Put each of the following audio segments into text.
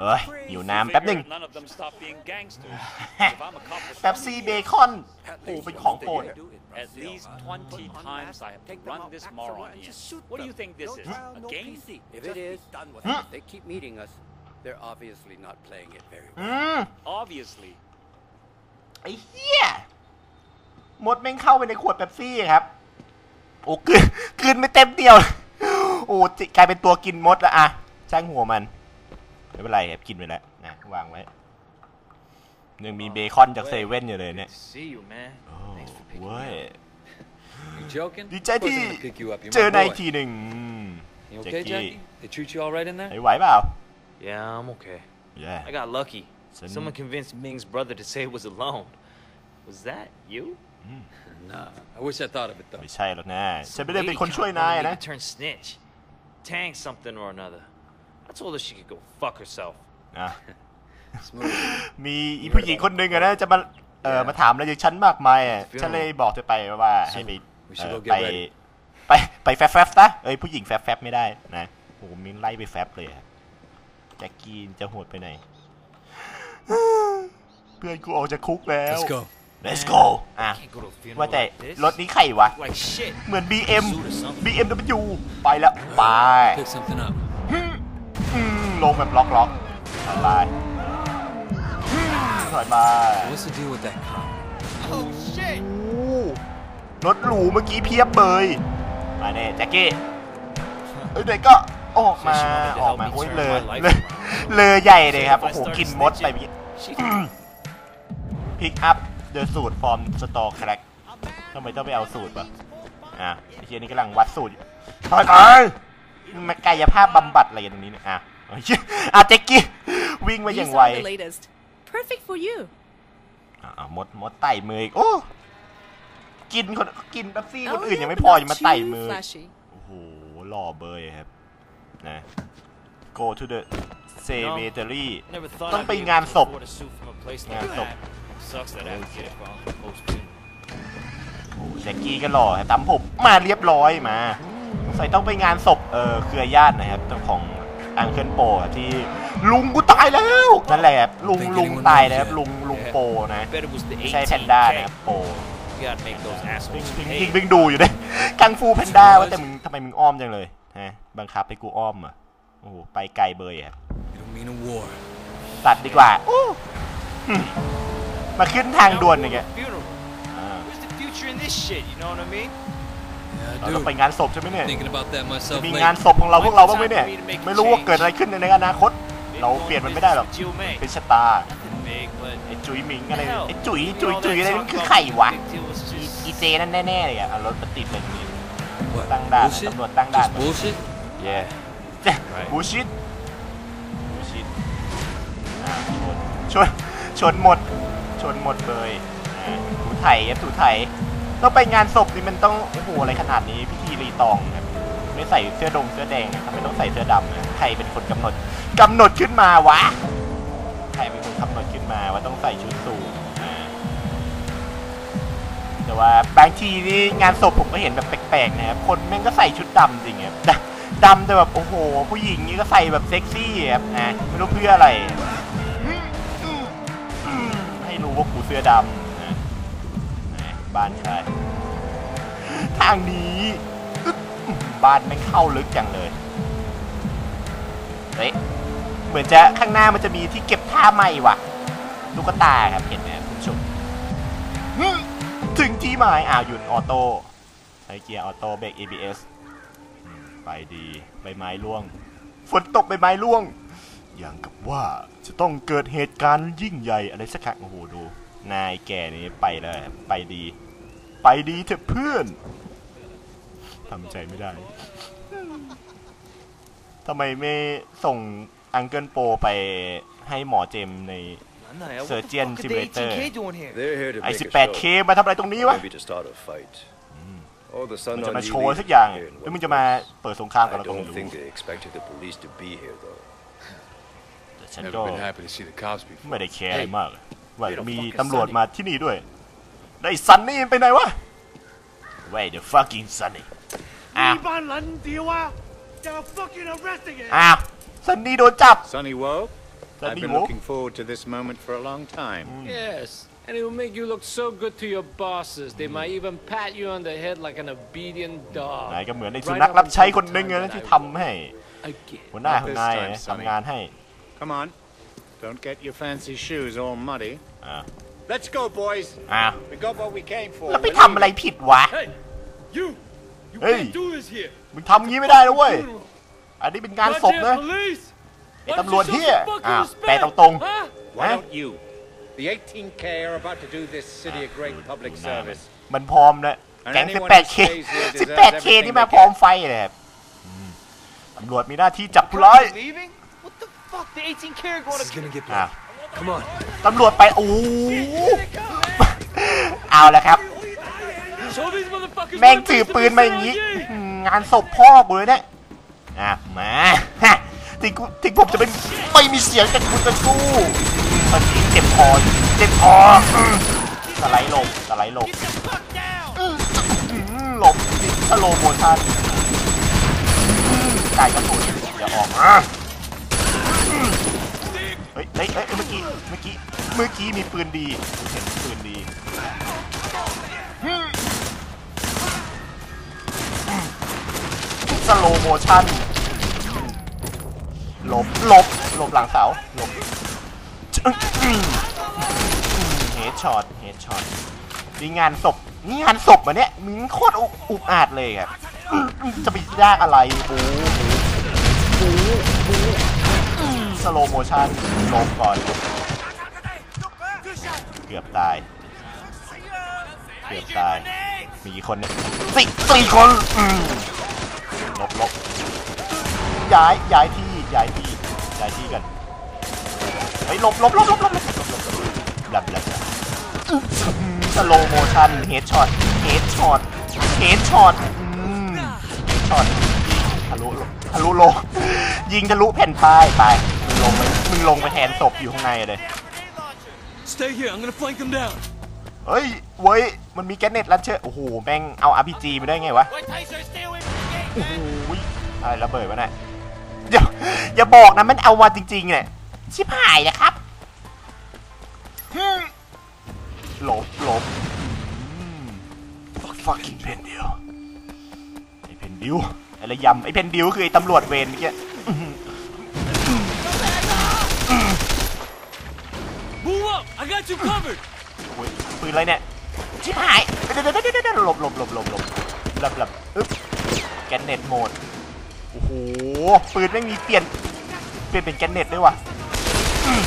เอ้ยอยู่น้ำแป๊บหนึ่ง None of them stop being gangsters. If I'm a cop with แป๊บซี่เบคอนโอ้เป็นของโปรด At least 20 times I have to run this moron in. What do you think this is? A game? If it is, if they keep meeting us, they're obviously not playing it very อื well. ม Obviously. ไอ้เหี้ยมดแม่งเข้าไปในขวดแป๊บซี่ครับ โอ้กลืนกลืนไม่เต็มเดียว โอ้จิกลายเป็นตัวกินมดแล้วอะช่างหัวมัน ไม่เป็นไรครับกินไปแล้วนะวางไว้ยังมีเบคอนจากเซเว่นอยู่เลยเนี่ย Good to see you, man. โอ้ Thanks for picking เว้ย me up. You joking? ดีใจ Of course ที่ I'm gonna pick you up. You're เจอ my ใน boy. ทีหนึ่งอืม You แจ็ค okay, กี้ Jackie? They treat you all right in ไหน there? ไหวเปล่า Yeah, I'm okay. แย่ I got lucky. Send- Someone convinced Ming's brother to say it was alone. Was that you? Nah, I wish I thought of it though. ไม่ใช่หรอกนะฉัน Some ไม่ได้เป็น lady คนช่วย kinda นาย wanted me นะ to turn snitch. Tang something or another. I told her she could go fuck herself. อะ Smooth. มีอีผู้หญิงคนหนึ่งอะนะจะมาเออมาถามอะไรจากฉันมากมายอะฉันเลยบอกเธอไปว่าให้ไป We เอ should อ go get ไป ready. ไปไปแฟบแฟบนะเอ้ยผู้หญิงแฟบแฟบไม่ได้นะโอ้โหมินไล่ไปแฟบเลยอะแจ็คกี้จะโหดไปไหน เพื่อนกูออกจากคุกแล้ว Let's go. let's go อะ Can't go to a funeral ว่าแต่ like this. รถนี้ใครวะ Like shit. เหมือน BM Suit or something. BMW ไปแล้ว ไป Pick something up. อืมลงแบบล็อกล็อกถอยไปถอยไป What's the deal with that cop? โอ้รถหรูเมื่อกี้เพียบเลย มาเน่แจ็คกี้เอ้ยเด็กก็ออกมาออกมาโอ้ยเลยเลยเลยใหญ่เลยครับ โอ้โหกินมดไปเมื่อกี้ She พิกอัพเดอะสูตรฟอร์มสตอแครกทำไมต้องไปเอาสูตรวะอะไอ้เชียนี่กำลังวัดสูตรอยู่ถอยไป มากายภาพบำบัดอะไรกันตรงนี้เนี่ยอะเฮ้ยอะแจ็คกี้วิ่งมาอย่าง These ไว are the latest. Perfect for you. อะอะมดมดไต่มืออีกโอ้กินคนกินแป๊บซี่คน Oh, อื่น yeah, ยังไม่ but พอ not ยังมาไต่ too มือ flashy. โอ้โหหล่อเบยครับนะ go to the cemetery never thought ต้อง I'd ไป be able งาน to ศพ afford a suit from a place งาน like ศพ that. Sucks that I have to get it from post funeral. โอ้แจ็คกี้ก็หล่อครับตามผมมาเรียบร้อยมา ใส่ต้องไปงานศพเออเครือญาตินะครับเจ้าของอังเคิลโปครับที่ลุงกูตายแล้วนั่นแหละครับลุงลุงตายแล้วครับลุงลุงโปนะ Bet it was the ไม่ใช่แพนด้านะครับ 18K. โป You gotta make those พิง assholes พิง pay. พิงพิงดูอยู่เนี่ยกังฟูแพนด้าว่าแต่มึงทำไมมึงอ้อมจังเลยฮะบังคับให้กูอ้อมเหรอะโอ้โหไปไกลเบยครับ You don't mean a war. ตัดดีกว่าอู้หึมาขึ้นทางด่วนอย่างเงี้ย เรา I ต้อง do. ไปงานศพใช่ไหมเนี่ย Thinking about that จะ myself มี lately. งานศพของเราพวกเราบ้างไหมเนี่ย ไม่รู้ว่าเกิดอะไรขึ้นในอนาคต เราเปลี่ยนมันไม่ได้หรอก Jill May. เป็นชะตา Big, but ไอ้จุ๋ยหมิงอะไร hell, ไอ้จุ๋ย you จุ๋ย know จุ๋ย that อะไร talk นั่นคือ about ใครวะ big deal was อี just อีเจนั่นแน่ๆเลยอะเอารถมาติดเลยตรงนี้ What? Tăng đàn, Bullshit? tầm luật tăng đàn. Just bullshit? เย่บูชิดบูชิดอ่าชน ชน ชนหมด ชนหมดเลยอ่าถูไถครับถูไถ ต้องไปงานศพนี่มันต้องโอ้โหอะไรขนาดนี้พิธีรีตองครับไม่ใส่เสื้อดงเสื้อแดงทำไมต้องใส่เสื้อดำนะใครเป็นคนกำหนดกำหนดขึ้นมาวะใครเป็นคนกำหนดขึ้นมาว่าต้องใส่ชุดสูทแต่ว่าบางทีนี่งานศพผมก็เห็นแบบแปลกๆนะครับคนแม่งก็ใส่ชุดดำจริงครับดดำแต่แบบโอ้โห ผู้หญิงนี่ก็ใส่แบบเซ็กซี่ครับนะไม่รู้เพื่ออะไรให้รู้ว่ากูเสื้อดำ บ้านใครทางนี้อึ๊ดอืมบ้านแม่งเข้าลึกจังเลยเฮ้ยเหมือนจะข้างหน้ามันจะมีที่เก็บท่าใหม่ว่ะลูกตาครับเห็นไหมคุณผู้ชมฮึ่มถึงที่หมายอ้าวหยุดออโต้ใช้เกียร์ออโต้เบรก ABS อืมไปดีใบไม้ร่วง ฝนตกใบไม้ร่วง อย่างกับว่าจะต้องเกิดเหตุการณ์ยิ่งใหญ่อะไรสักครั้งโอ้โหดู นายแก่นี่ไปเลยไปดี ไปดีเถอะเพื่อนทำใจไม่ได้ทำไมไม่ส่งอังเกิลโปไปให้หมอเจมส์ใน What Surgeon the fuck are the Simulator. 18K doing here? They're here to ไอ้ make a 18K show. มาทำอะไรตรงนี้วะ Maybe to start a fight. All the sun มันจะ on มา Yi โชว์ Li สักอย่าง here in หรือ one มึงจะมา place. เปิดสงครามกับ I เราก็ไม่ don't รู้ think they expected the police to be here, though. แต่ฉัน Never ก็ been happy to see the cops before. ไม่ได้แคร์อะไรมากว่า Hey, don't มี fucking ตำรวจ Sunny มาที่นี่ด้วย ได้ซันนี่ไปไหนวะ Where the fucking Sunny? อ้าว มีบ้านหลังเดียววะ They're fucking arresting it. อ้าวซันนี่โดนจับ Sonny Sunny, ซัน I've been looking forward to this moment for a long time. Yes, and it will make you look so good to your bosses. They might even pat you on the head like an obedient นาย dog. ก็เหมือนไอ้สุนัขรับใช้คนหนึงเลยนะที่ทำให้ Again. หัวหน้าของนายนะทำงานให้ Come on, don't get your fancy shoes all muddy. อ่า Let's go, boys. อ้าว We got what we came for. แล้วไป We're ทำอะไรผิดวะ Hey, you! You Hey. can't do this here. มึงทำงี้ไม่ได้นะเว้ยอันนี้เป็นงานศพนะ Goddamn police! ไอ้ Why don't ตำรวจ you show เฮีย some fucking อ้าว respect? แปลตรง Huh? Why Huh? don't you? The 18K are about to do this city a great public service. ๆมันพร้อมนะ And แก๊ง anyone who 18K stays here deserves 18K นี่มาพร้อมไฟเลยครับอืมตำรวจมีหน้าที่จับผู้ร้าย Leaving? What the fuck? The 18 k going This is gonna get อ้าว Come on. ตำรวจไปโอ้เอาและครับ แม่งถือปืนมาอย่างนี้ งานศพพ่อกูเลยเนี่ยอะมาฮะถึงถึงผมจะเป็นไม่มีเสียงจากคุณตะกูตอนนี้เจ็บคอเจ็บคอสไลด์ลงสไลด์ลงอืมหลบสโลโมชั่นจ่ายกระสุนอย่าออกมา เฮ้ยเฮ้ยเมื่อกี้ เมื่อกี้ เมื่อกี้มีปืนดีเห็นปืนดีสโลโมชั่นหลบหลบหลบหลังเสาหลบเฮดช็อตเฮดช็อตนี่งานศพนี่งานศพมาเนี่ยมึงโคตรอุกอาจเลยอะจะไปยากอะไรบูบูบูบู โลโมชันลงก่อน เกือบตาย เกือบตาย มีกี่คนเนี่ยสี่สี่คนลบลบย้ายย้ายที่ย้ายที่ย้ายที่กันเฮ้ยลบลบลบลบลบลบลบดับดับสโลโมชันเฮดช็อตเฮดช็อตเฮดช็อตเฮดช็อตทะลุทะลุโลยิงทะลุแผ่นป้ายไป ลงไปมึงลงไปแทนศพอยู่ข้างในเลย Stay here. I'm gonna flank them down. เฮ้ยเว้ย มันมีแกนเน็ตลันเชอร์โอ้โห แม่งเอา RPG มาได้ไงวะ โอ้โหอะไรระเบิดวะเนี่ยอย่าอย่าบอกนะมันเอามาจริงๆเนี่ยชิบหายนะครับฮึ่มหลบหลบอืม fucking เพนดิวไอเพนดิวไอระยำไอเพนดิวคือไอตำรวจเวรเมื่อกี้ Move up. I got you covered. โอ้ยปืนอะไรเนี่ย ชิบหายเดี๋ยวเดี๋ยวเดี๋ยวเดี๋ยวหลบหลบหลบหลบหลบหลบหลบอึ๊บแกนเน็ตโหมด โอ้โห ปืนไม่มีเปลี่ยน เปลี่ยนเป็นแกนเน็ตด้วยว่ะอืม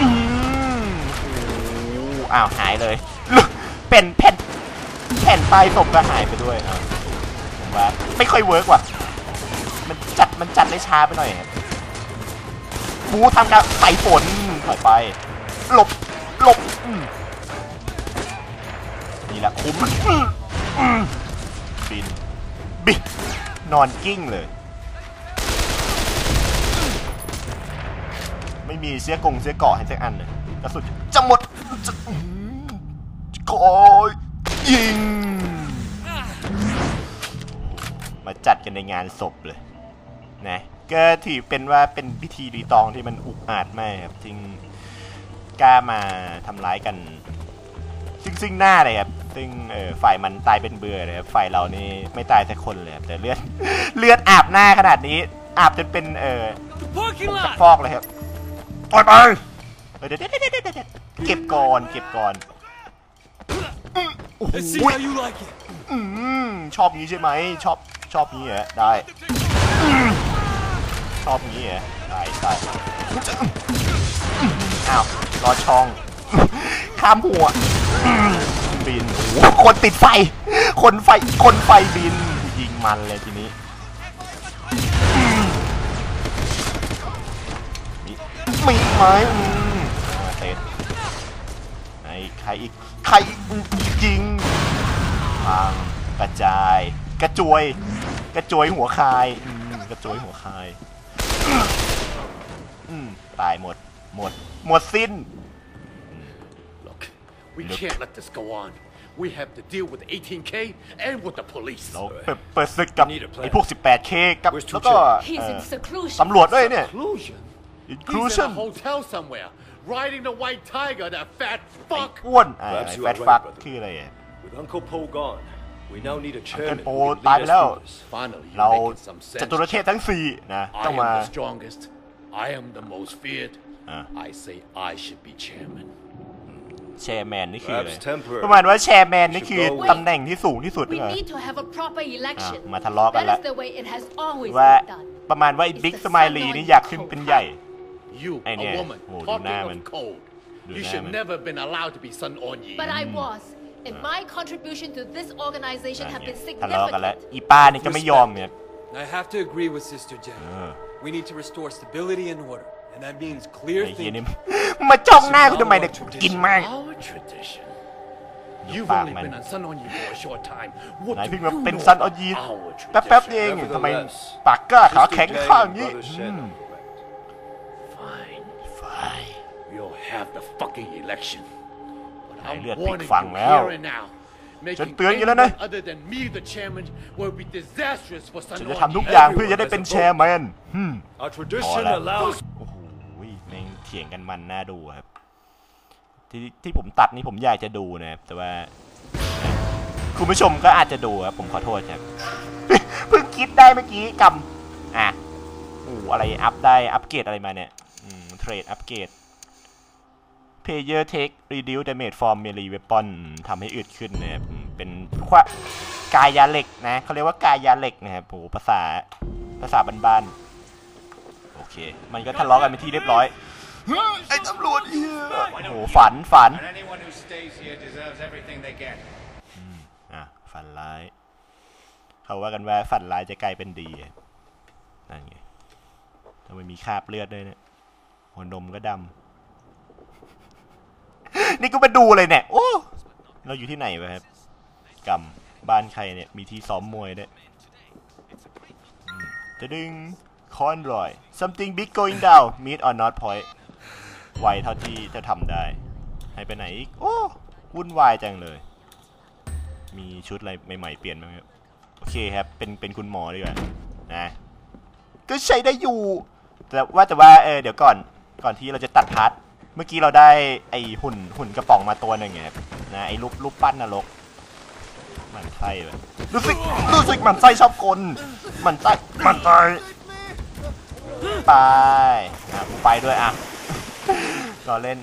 อืมโอ้โหอ้าวหายเลยเป็นแผ่นแผ่นป้ายศพก็หายไปด้วยอะผมว่าไม่ค่อยเวิร์กว่ะ มันจัดมันจัดได้ช้าไปหน่อยครับบูทำการใส่ฝน ถอยไป หลบ หลบนี่แหละคุ้มบิน บิน นอนกิ้งเลย ไม่มีเสียกงเสียเกาะให้สักอันเลยกระสุนจะหมดจะอื้อหือขอยิง มาจัดกันในงานศพเลย นะ ก็ถือเป็นว่าเป็นพิธีรีตองที่มันอุกอาจมากครับจริงกล้ามาทำร้ายกัน ซึ่งซึ่งหน้าเลยครับซึ่งเออฝ่ายมันตายเป็นเบื่อเลยครับฝ่ายเรานี่ไม่ตายสักคนเลยครับแต่เลือดเลือดอาบหน้าขนาดนี้ อาบจนเป็นเออ The parking สัก lot. ฟอกเลยครับปล่อยไปเออเดี๋ยวเดี๋ยวเดี๋ยวเดี๋ยวเดี๋ยวเก็บก่อนเก็บก่อนอืมโอ้โห Let's see how you like it. อืมชอบงี้ใช่ไหมชอบชอบงี้เหรอได้อืม ชอบงี้เหรอได้ได้อ้าวรอช่อง ข้ามหัว บินโอ้โหคนติดไฟ คนไฟ คนไฟบิน ยิงมันเลยทีนี้มีมีไหมอืมอ่าเสร็จไหนใครอีก ใครอีกอืมยิงพังกระจาย กระจวย กระจวยหัวคาย กระจวยหัวคาย ตายหมด หมด หมดสิ้น Look, we Look. can't let this go on. We have to deal with 18K and with the police. เราเปิดเปิดศึกกับ Need a plan. ไอ้พวก 18K กับ Where's แล้วก็ Tuchel? เอ่ He's อ in seclusion. ตำรวจด้วยเนี่ย Collusion. He's in inclusion a hotel somewhere, riding the white tiger, that fat ไอ้ fuck. อ้วนอ่า Perhaps you แฟ are ต right, ฟัก brother. คืออะไรอ่ะ With Uncle Po gone, we now need a chairman Po who can ตาย lead ไป us แล้ว through this. Finally, เรา you're making some จตุร sense. เทพทั้งสี่นะ I ต้อง am มา the strongest. I am the most feared. Ah. I say I should be chairman. แชร์แมนนี่คืออะไร Perhaps temporary. ประมาณว่าแชร์แมนนี่คือ Should go ตำแหน่งที่สูงที่สุด We เหรอ need to have a proper election. อะมาทะเลาะกัน That ละ is the way it has always ว่า been done. ประมาณว่าไอ้ It's บิ๊ก the สมายลี sun นี่ going อยากขึ้นเป็นใหญ่ You, Hey, a yeah. woman, Oh, talking Dunaman. of code. You Dunaman. should never been allowed to be Sun On Yi. But I was. And my contribution to this organization อ่ะ have เนี่ย been ทะเลาะกันแล้ว significant. อีป้านี่ก็ไม่ยอมเนี่ย I have to agree with Sister Jen. We need to restore stability and order, and that means clear ไอ้เฮีย thinking. นี่มาจ้องหน้ากูทำไมเนี่ยกินมาก Our tradition. You've Pak only man. been on Sun On Yi for a short time. What ไหน do เพิ่ง you มาเป็น know ซันออ about ยี our แป๊บๆ tradition? เองทำไม Nevertheless, ปากกล้าขา Sister แข็ง Jane ข้าง and นี้ Brother Shen are correct. Fine. ไฟ You'll have the fucking election. But ให้ I'm เลือดพลิก warning ฝั่ง you แล้ว here and now. ฉัน Making เตือนอยู่แล้วนะ anyone other than me the chairman will be disastrous for Sun ฉัน On จะ Yi. ทำทุกอย่างเพื่อจะได้เป็นแชร์แมนอืม Our tradition Hola. allows โอ้โหแม่งเถียงกันมันน่าดูครับ ที่ที่ผมตัดนี่ผมอยากจะดูนะครับแต่ว่า คุณผู้ชมก็อาจจะดูครับผมขอโทษครับเพิ่งคิดได้เมื่อกี้กำอะโอ้โหอะไรอัพได้อัปเกรดอะไรมาเนี่ยเทรดอัปเกรด Player take reduce damage from melee weapon อืมทำให้อึดขึ้นนะครับอืมเป็นควะกายยาเหล็กนะเขาเรียกว่ากายยาเหล็กนะครับโอ้โหภาษาภาษาบ้านๆโอเค มันก็ทะเลาะกันเป็นที่เรียบร้อยไอ้ตำรวจเหี้ยโอ้โหฝันฝัน And anyone who stays here deserves everything they get. อะฝันร้าย เขาว่ากันว่าฝันร้ายจะกลายเป็นดีอะนั่นไงทำไมมีคราบเลือดด้วยเนี่ยหัวนมก็ดำ นี่ก็มาดูเลยเนี่ย โอ้ เราอยู่ที่ไหนวะครับกำบ้านใครเนี่ย มีที่ซ้อมมวยด้วยจะดึงคอนรอย something big going down meet or not point ไวเท่าที่จะทำได้ ให้ไปไหนอีก โอ้ วุ่นวายจังเลย มีชุดอะไรใหม่ๆเปลี่ยนไหมครับ โอเคครับ เป็น เป็นคุณหมอดีกว่า นะ ก็ใช้ได้อยู่ แต่ว่าแต่ว่า เออ เดี๋ยวก่อน ก่อนที่เราจะตัดพาร์ท เมื่อกี้เราได้ไอหุ่นหุ่นกระป๋องมาตัวหนึ่งไงครับนะไอรูปรูปปั้นนรกมันไส้เลยรู้สึกรู้สึกหมันไส้ชอบกลหมันไส้มันไส้ไปอะกูไปด้วยอะรอเล่น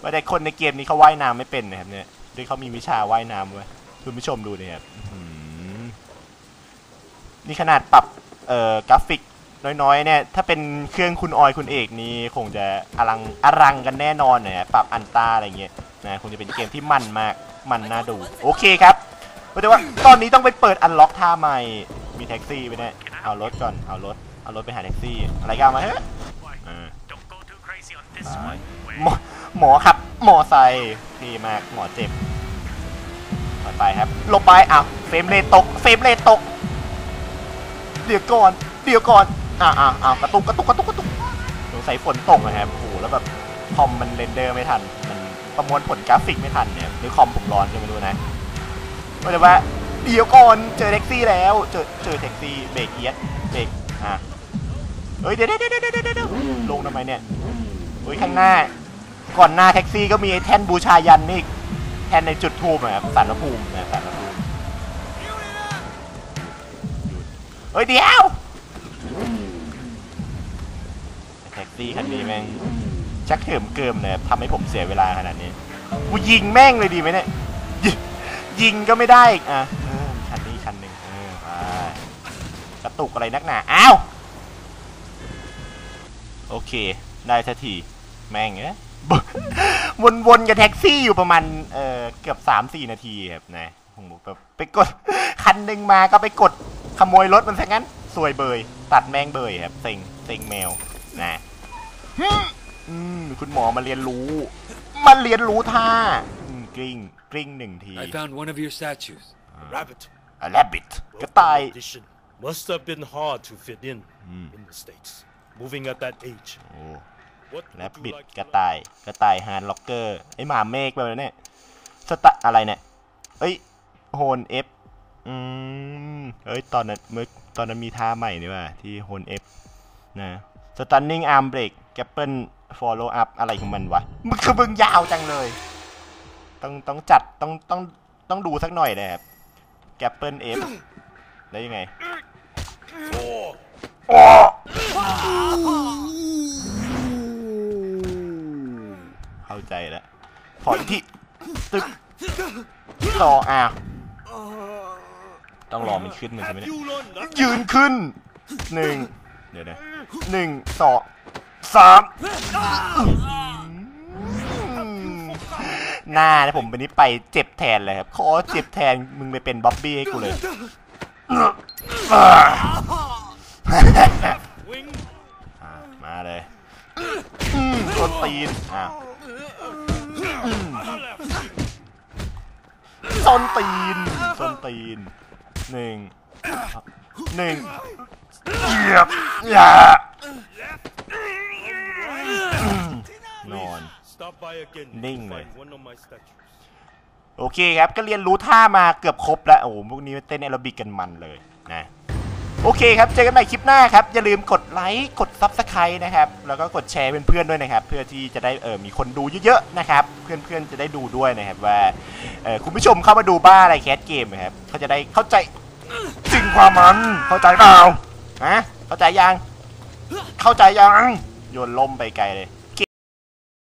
ว่าแต่คนในเกมนี้เขาว่ายน้ำไม่เป็นนะครับเนี่ยด้วยเขามีวิชาว่ายน้ำเว้ยคุณผู้ชมดูเนี่ยครับนี่ขนาดปรับเอ่อกราฟิก น้อยๆเนี่ยถ้าเป็นเครื่องคุณออยคุณเอกนี่คงจะอลังอลังกันแน่นอนนะปรับอันตาอะไรเงี้ยนะคงจะเป็นเกมที่มันมากมันน่าดู โอเคครับแต่ว่าตอนนี้ต้องไปเปิดอันล็อกท่าใหม่มีแท็กซี่ไปเนี่ยเอารถก่อนเอารถเอารถไปหาแท็กซี่อะไรกันมาเฮ้ยหมอหมอครับ หมอไซดีมากหมอเจ็บถอยไปครับลบไปอ้าวเฟรมเรทตกเฟรมเรทตกเดี๋ยวก่อน เดี๋ยวก่อน อ่าอ่าอ่ากระตุกกระตุกกระตุกกระตุกสงสัยฝนตกนะครับโอ้โหแล้วแบบคอมมันเรนเดอร์ไม่ทัน มันประมวลผลกราฟิกไม่ทันเนี่ยหรือคอมผมร้อนก็ไม่รู้นะก็เลยว่าเดี๋ยวก่อนเจอแท็กซี่แล้ว เจอเจอแท็กซี่เบรกเอียดเบรกอะเฮ้ยเดี๋ยวเดี๋ยวเดี๋ยวเดี๋ยวลงทำไมเนี่ยอุ้ยข้างหน้า ก่อนหน้าแท็กซี่ก็มีไอ้แท่นบูชายันนี่แท่นในจุดทูบนะครับสารพระภูมินะสารพระภูมิเฮ้ยเดี๋ยวแท็ก ซี่คันนี้แม่งชักเถิมเกิมเลยทำให้ผมเสียเวลาขนาดนี้กูยิงแม่งเลยดีไหมเนี่ยยิงก็ไม่ได้อีกอะเออมีคันนี้คันหนึ่งเออไปกระตุกอะไรนักหนาอ้าวโอเค ได้สักทีแม่งเอ้ยวนๆกับแท็กซี่อยู่ประมาณเออเกือบสามสี่นาทีครับนะผมบอกแบบไปกดคันหนึ่งมาก็ไปกดขโมยรถมันซะงั้นสวยเบย ตัดแม่งเบยครับเซ็งเซ็งแมวนะ อืมคุณหมอมาเรียนรู้ มาเรียนรู้ท่าอืมกริ้งกริ้งหนึ่งที I found one of your statues. Rabbit. อะแลบบิทกระต่าย Audition must have been hard to fit in in the States. Moving at that age. โอ้ What แรบ would บิ you ด like กระต่ายกระต่ายฮาร์ดล็อกเกอร์ไอหมาเมฆไปเลยเนี่ยสตะอะไรเนี่ยเอ้ยโฮนเอฟอืมเอ้ยตอนนั้นเมื่อตอนนั้นมีท่าใหม่นี่ว่าที่โฮนเอฟนะ สตันนิ่งอาร์มเบรกแกปเปิล follow up อะไรของมันวะมึงคือมึงยาวจังเลย ต้องต้องจัดต้องต้องต้องดูสักหน่อยนะครับแกปเปิล F แล้วยังไงโอ้เข้าใจแล้วพอที่ตึกต่ออะต้องรอมันขึ้นมันใช่ไหมเนี่ยยืนขึ้นหนึ่ง เดี๋ยวนะหนึ่งสองสามหน้านะผมวันนี้ไปเจ็บแทนเลยครับขอเจ็บแทนมึงไปเป็นบ๊อบบี้ให้กูเลย มาเลยต้นตีนอะส้นตีนส้นตีนหนึ่งหนึ่ง เหยียบอย่านอน Stop by again. Ninh to này. find one of my statues. โอเคครับ ก็เรียนรู้ท่ามาเกือบครบแล้ว โอ้โหพวกนี้เต้นแอโรบิกกันมันเลยนะ โอเคครับ เจอกันใหม่คลิปหน้าครับ อย่าลืมกดไลค์ กด Subscribe นะครับ แล้วก็กดแชร์เพื่อนๆด้วยนะครับ เพื่อที่จะได้เออมีคนดูเยอะๆนะครับ เพื่อนๆจะได้ดูด้วยนะครับว่าเออคุณผู้ชมเข้ามาดูบ้าอะไรแคสเกมนะครับเขาจะได้เข้าใจถึงความมัน เข้าใจเปล่า ฮะเข้าใจยังเข้าใจยังโยนล่มไปไกลเลย